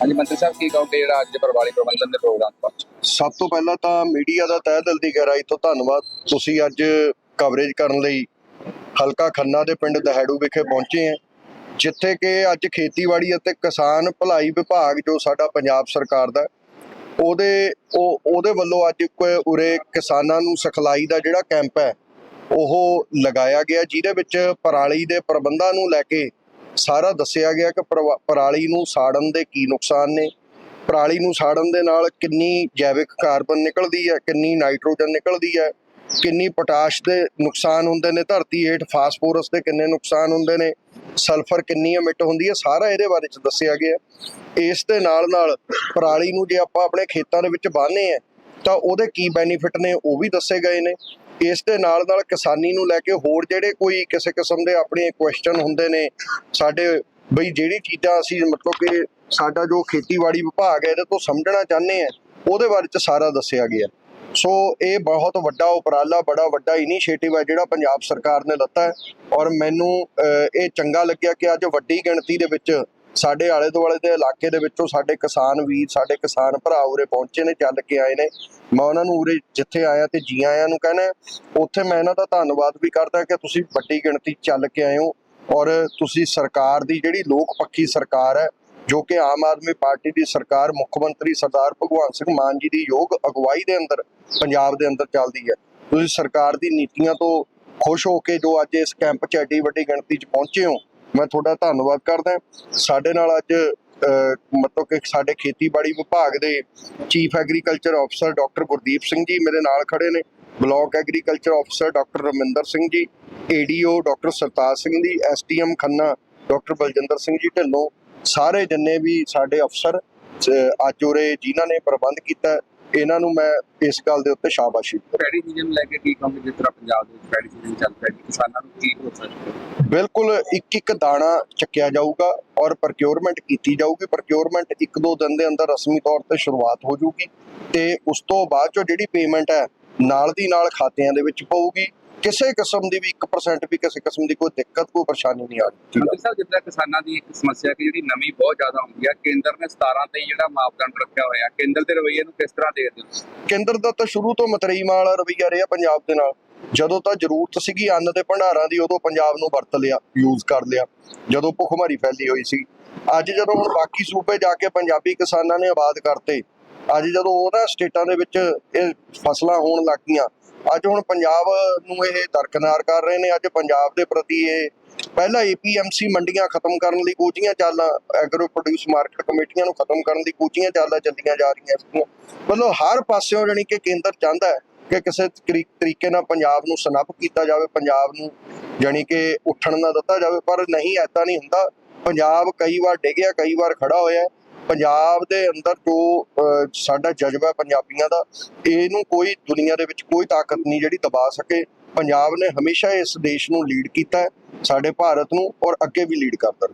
ਹਾਂਜੀ, ਮੰਤਰੀ ਸਾਹਿਬ, ਕੀ ਕਹੋਗੇ ਜਿਹੜਾ ਅੱਜ ਪਰਵਾਲੀ ਪ੍ਰਬੰਧਨ ਦੇ ਪ੍ਰੋਗਰਾਮ ਪਹੁੰਚ ਸਭ ਤੋਂ ਪਹਿਲਾਂ ਤਾਂ ਮੀਡੀਆ ਦਾ ਤਹਿ ਦਿਲ ਦੀ ਗਹਿਰਾਈ ਤੋਂ ਧੰਨਵਾਦ। ਤੁਸੀਂ ਅੱਜ ਕਵਰੇਜ ਕਰਨ ਲਈ ਹਲਕਾ ਖੰਨਾ ਦੇ ਪਿੰਡ ਦਹੜੂ ਵਿਖੇ ਪਹੁੰਚੇ ਹੈ, ਜਿੱਥੇ ਕਿ ਅੱਜ ਖੇਤੀਬਾੜੀ ਅਤੇ ਕਿਸਾਨ ਭਲਾਈ ਵਿਭਾਗ ਜੋ ਸਾਡਾ ਪੰਜਾਬ ਸਰਕਾਰ ਦਾ ਉਹਦੇ, ਉਹ, ਉਹਦੇ ਵੱਲੋਂ ਅੱਜ ਇੱਕ ਉਰੇ ਕਿਸਾਨਾਂ ਨੂੰ ਸਿਖਲਾਈ ਦਾ ਜਿਹੜਾ ਕੈਂਪ ਹੈ, ਉਹ ਲਗਾਇਆ ਗਿਆ, ਜਿਹਦੇ ਵਿੱਚ ਪਰਾਲੀ ਦੇ ਪ੍ਰਬੰਧਾਂ ਨੂੰ ਲੈ ਕੇ ਸਾਰਾ ਦੱਸਿਆ ਗਿਆ ਕਿ ਪਰਵਾ- ਪਰਾਲੀ ਨੂੰ ਸਾੜਨ ਦੇ ਕੀ ਨੁਕਸਾਨ ਨੇ। ਪਰਾਲੀ ਨੂੰ ਸਾੜਨ ਦੇ ਨਾਲ ਕਿੰਨੀ ਜੈਵਿਕ ਕਾਰਬਨ ਨਿਕਲਦੀ ਹੈ, ਕਿੰਨੀ ਨਾਈਟ੍ਰੋਜਨ ਨਿਕਲਦੀ ਹੈ, ਕਿੰਨੀ ਪੋਟਾਸ਼ ਦੇ ਨੁਕਸਾਨ ਹੁੰਦੇ ਨੇ, ਧਰਤੀ ਹੇਠ ਫਾਸਫੋਰਸ ਦੇ ਕਿੰਨੇ ਨੁਕਸਾਨ ਹੁੰਦੇ ਨੇ, ਸਲਫਰ ਕਿੰਨੀ ਐਮਿਟ ਹੁੰਦੀ ਹੈ, ਸਾਰਾ ਇਹਦੇ ਬਾਰੇ ਚ ਦੱਸਿਆ ਗਿਆ ਇਸ ਦੇ ਨਾਲ ਨਾਲ ਪਰਾਲੀ ਨੂੰ ਜੇ ਆਪਾਂ ਆਪਣੇ ਖੇਤਾਂ ਦੇ ਵਿੱਚ ਬਾਹਨੇ ਆ, ਤਾਂ ਉਹਦੇ ਕੀ ਬੈਨੀਫਿਟ ਨੇ ਉਹ ਵੀ ਦੱਸੇ ਗਏ ਨੇ। ਇਸ ਦੇ ਨਾਲ ਨਾਲ ਕਿਸਾਨੀ ਨੂੰ ਲੈ ਕੇ ਹੋਰ ਜਿਹੜੇ ਕੋਈ ਕਿਸੇ ਕਿਸਮ ਦੇ ਆਪਣੇ ਕੁਐਸਚਨ ਹੁੰਦੇ ਨੇ, ਸਾਡੇ ਬਈ ਜਿਹੜੀ ਚੀਜ਼ਾਂ ਅਸੀਂ ਮਤਲਬ ਕਿ ਸਾਡਾ ਜੋ ਖੇਤੀਬਾੜੀ ਵਿਭਾਗ ਹੈ, ਇਹਦੇ ਤੋਂ ਸਮਝਣਾ ਚਾਹੁੰਦੇ ਆ ਉਹਦੇ ਬਾਰੇ ਚ ਸਾਰਾ ਦੱਸਿਆ ਗਿਆ। ਸੋ ਇਹ ਬਹੁਤ ਵੱਡਾ ਉਪਰਾਲਾ, ਬੜਾ ਵੱਡਾ ਇਨੀਸ਼ੀਏਟਿਵ ਹੈ ਜਿਹੜਾ ਪੰਜਾਬ ਸਰਕਾਰ ਨੇ ਲੱਤਾ ਹੈ। ਔਰ ਮੈਨੂੰ ਇਹ ਚੰਗਾ ਲੱਗਿਆ ਕਿ ਅੱਜ ਵੱਡੀ ਗਿਣਤੀ ਦੇ ਵਿੱਚ ਸਾਡੇ ਆਲੇ ਦੁਆਲੇ ਦੇ ਇਲਾਕੇ ਦੇ ਵਿੱਚੋਂ ਸਾਡੇ ਕਿਸਾਨ ਵੀਰ, ਸਾਡੇ ਕਿਸਾਨ ਭਰਾ ਉਰੇ ਪਹੁੰਚੇ ਨੇ ਚੱਲ ਕੇ ਆਏ ਨੇ। ਮੈਂ ਉਹਨਾਂ ਨੂੰ ਉਰੇ ਜਿੱਥੇ ਆਇਆ ਤੇ ਜੀ ਆਇਆਂ ਨੂੰ ਕਹਿਣਾ, ਉੱਥੇ ਮੈਂ ਇਹਨਾਂ ਦਾ ਧੰਨਵਾਦ ਵੀ ਕਰਦਾ ਕਿ ਤੁਸੀਂ ਵੱਡੀ ਗਿਣਤੀ ਚੱਲ ਕੇ ਆਏ ਹੋ ਔਰ ਤੁਸੀਂ ਸਰਕਾਰ ਦੀ ਜਿਹੜੀ ਲੋਕ ਪੱਖੀ ਸਰਕਾਰ ਹੈ, ਜੋ ਕਿ ਆਮ ਆਦਮੀ ਪਾਰਟੀ ਦੀ ਸਰਕਾਰ, ਮੁੱਖ ਮੰਤਰੀ ਸਰਦਾਰ ਭਗਵੰਤ ਸਿੰਘ ਮਾਨ ਜੀ ਦੀ ਯੋਗ ਅਗਵਾਈ ਦੇ ਅੰਦਰ, ਪੰਜਾਬ ਦੇ ਅੰਦਰ ਚੱਲਦੀ ਹੈ। ਤੁਸੀਂ ਸਰਕਾਰ ਦੀ ਨੀਤੀਆਂ ਤੋਂ ਖੁਸ਼ ਹੋ ਕੇ ਜੋ ਅੱਜ ਇਸ ਕੈਂਪ 'ਚ ਐਡੀ ਵੱਡੀ ਗਿਣਤੀ 'ਚ ਪਹੁੰਚੇ ਹੋ ਮੈਂ ਤੁਹਾਡਾ ਧੰਨਵਾਦ ਕਰਦਾ ਸਾਡੇ ਨਾਲ ਅੱਜ ਮਤਲਬ ਕਿ ਸਾਡੇ ਖੇਤੀਬਾੜੀ ਵਿਭਾਗ ਦੇ ਚੀਫ ਐਗਰੀਕਲਚਰ ਅਫਸਰ ਡਾਕਟਰ ਗੁਰਦੀਪ ਸਿੰਘ ਜੀ ਮੇਰੇ ਨਾਲ ਖੜੇ ਨੇ। ਬਲਾਕ ਐਗਰੀਕਲਚਰ ਅਫਸਰ doctor Raminder Singh ji ADO doctor Sartaj Singh ji STM Khanna doctor Baljinder Singh ji Dhillon, ਸਾਰੇ ਜਿੰਨੇ ਵੀ ਸਾਡੇ ਅਫਸਰ ਅੱਜ ਉਰੇ ਜਿਨ੍ਹਾਂ ਨੇ ਪ੍ਰਬੰਧ ਕੀਤਾ, ਇਹਨਾਂ ਨੂੰ ਮੈਂ ਇਸ ਗੱਲ ਦੇ ਉੱਤੇ ਸ਼ਾਬਾਸ਼ੀ ਦਿੰਦਾ। ਪੈਡੀ ਸੀਜ਼ਨ ਲੈ ਕੇ ਕੀ ਕੰਮ ਜਿਸ ਤਰ੍ਹਾਂ ਪੰਜਾਬ ਦੇ ਵਿੱਚ ਪੈਡੀ ਸੀਜ਼ਨ ਚੱਲ ਰਿਹਾ ਕਿਸਾਨਾਂ ਨੂੰ ਕੀ ਹੋ ਸਕਦਾ ਬਿਲਕੁਲ ਇੱਕ ਇੱਕ ਦਾਣਾ ਚੱਕਿਆ ਜਾਊਗਾ ਔਰ ਪ੍ਰੋਕਿਉਰਮੈਂਟ ਕੀਤੀ ਜਾਊਗੀ। ਪ੍ਰੋਕਿਉਰਮੈਂਟ ਇੱਕ ਦੋ ਦਿਨ ਦੇ ਅੰਦਰ ਰਸਮੀ ਤੌਰ ਤੇ ਸ਼ੁਰੂਆਤ ਹੋ ਜਾਊਗੀ ਤੇ ਉਸ ਤੋਂ ਬਾਅਦ ਚੋਂ ਜਿਹੜੀ ਪੇਮੈਂਟ ਹੈ ਨਾਲ ਦੀ ਨਾਲ ਖਾਤਿਆਂ ਦੇ ਵਿੱਚ ਪਊਗੀ। ਕਿਸੇ ਕਿਸਮ ਦੀ ਵੀ 1% ਵੀ ਕਿਸੇ ਕਿਸਮ ਦੀ ਕੋਈ ਦਿੱਕਤ ਕੋਈ ਪਰੇਸ਼ਾਨੀ ਨਹੀਂ ਮੰਤਰੀ ਸਾਹਿਬ ਜਿੱਦਾਂ ਕਿਸਾਨਾਂ ਦੀ ਇੱਕ ਸਮੱਸਿਆ ਕਿ ਜਿਹੜੀ ਨਮੀ ਬਹੁਤ ਜ਼ਿਆਦਾ ਹੁੰਦੀ ਹੈ ਕੇਂਦਰ ਨੇ 17 ਤੇ ਜਿਹੜਾ ਮਾਪਦੰਡ ਰੱਖਿਆ ਹੋਇਆ ਕੇਂਦਰ ਦੇ ਰਵੱਈਏ ਨੂੰ ਕਿਸ ਤਰ੍ਹਾਂ ਦੇਖਦੇ ਹੋ ਕੇਂਦਰ ਦਾ ਤਾਂ ਸ਼ੁਰੂ ਤੋਂ ਮਤਰਈ ਵਾਲਾ ਰਵਈਆ ਰਿਹਾ ਪੰਜਾਬ ਦੇ ਨਾਲ। ਜਦੋਂ ਤਾਂ ਜ਼ਰੂਰਤ ਸੀਗੀ ਅੰਨ ਦੇ ਭੰਡਾਰਾਂ ਦੀ, ਉਦੋਂ ਪੰਜਾਬ ਨੂੰ ਵਰਤ ਲਿਆ ਯੂਜ਼ ਕਰ ਲਿਆ। ਜਦੋਂ ਭੁੱਖਮਰੀ ਫੈਲੀ ਹੋਈ ਸੀ। ਅੱਜ ਜਦੋਂ ਹੁਣ ਬਾਕੀ ਸੂਬੇ ਜਾ ਕੇ ਪੰਜਾਬੀ ਕਿਸਾਨਾਂ ਨੇ ਆਬਾਦ ਕਰਤੇ, ਅੱਜ ਜਦੋਂ ਉਹਨਾਂ ਸਟੇਟਾਂ ਦੇ ਵਿੱਚ ਇਹ ਫਸਲਾਂ ਹੋਣ ਲੱਗ ਅੱਜ ਹੁਣ ਪੰਜਾਬ ਨੂੰ ਇਹ ਦਰਕਨਾਰ ਕਰ ਰਹੇ ਨੇ। ਅੱਜ ਪੰਜਾਬ ਦੇ ਪ੍ਰਤੀ ਇਹ ਪਹਿਲਾਂ ਏਪੀਐਮਸੀ ਮੰਡੀਆਂ ਖਤਮ ਕਰਨ ਲਈ ਕੋਚੀਆਂ ਚਾਲਾਂ ਐਗਰੋ ਪ੍ਰੋਡਿਊਸ ਮਾਰਕੀਟ ਕਮੇਟੀਆਂ ਨੂੰ ਖਤਮ ਕਰਨ ਲਈ ਕੋਚੀਆਂ ਚਾਲਾਂ ਚੱਲੀਆਂ ਜਾ ਰਹੀਆਂ ਸੀ ਮਤਲਬ ਹਰ ਪਾਸਿਓਂ ਜਾਣੀ ਕਿ ਕੇਂਦਰ ਚਾਹੁੰਦਾ ਹੈ ਕਿ ਕਿਸੇ ਤਰੀਕੇ ਨਾਲ ਪੰਜਾਬ ਨੂੰ ਸਨੱਪ ਕੀਤਾ ਜਾਵੇ, ਪੰਜਾਬ ਨੂੰ ਜਾਣੀ ਕਿ ਉੱਠਣ ਨਾ ਦਿੱਤਾ ਜਾਵੇ, ਪਰ ਨਹੀਂ, ਐਦਾਂ ਨਹੀਂ ਹੁੰਦਾ। ਪੰਜਾਬ ਕਈ ਵਾਰ ਡਿੱਗਿਆ ਕਈ ਵਾਰ ਖੜਾ ਹੋਇਆ। ਪੰਜਾਬ ਦੇ ਅੰਦਰ ਜੋ ਸਾਡਾ ਜਜ਼ਬਾ ਪੰਜਾਬੀਆਂ ਦਾ, ਇਹਨੂੰ ਕੋਈ ਦੁਨੀਆ ਦੇ ਵਿੱਚ ਕੋਈ ਤਾਕਤ ਨਹੀਂ ਜਿਹੜੀ ਦਬਾ ਸਕੇ। ਪੰਜਾਬ ਨੇ ਹਮੇਸ਼ਾ ਇਸ ਦੇਸ਼ ਨੂੰ ਲੀਡ ਕੀਤਾ ਹੈ, ਸਾਡੇ ਭਾਰਤ ਨੂੰ, ਔਰ ਅੱਗੇ ਵੀ ਲੀਡ ਕਰਦਾ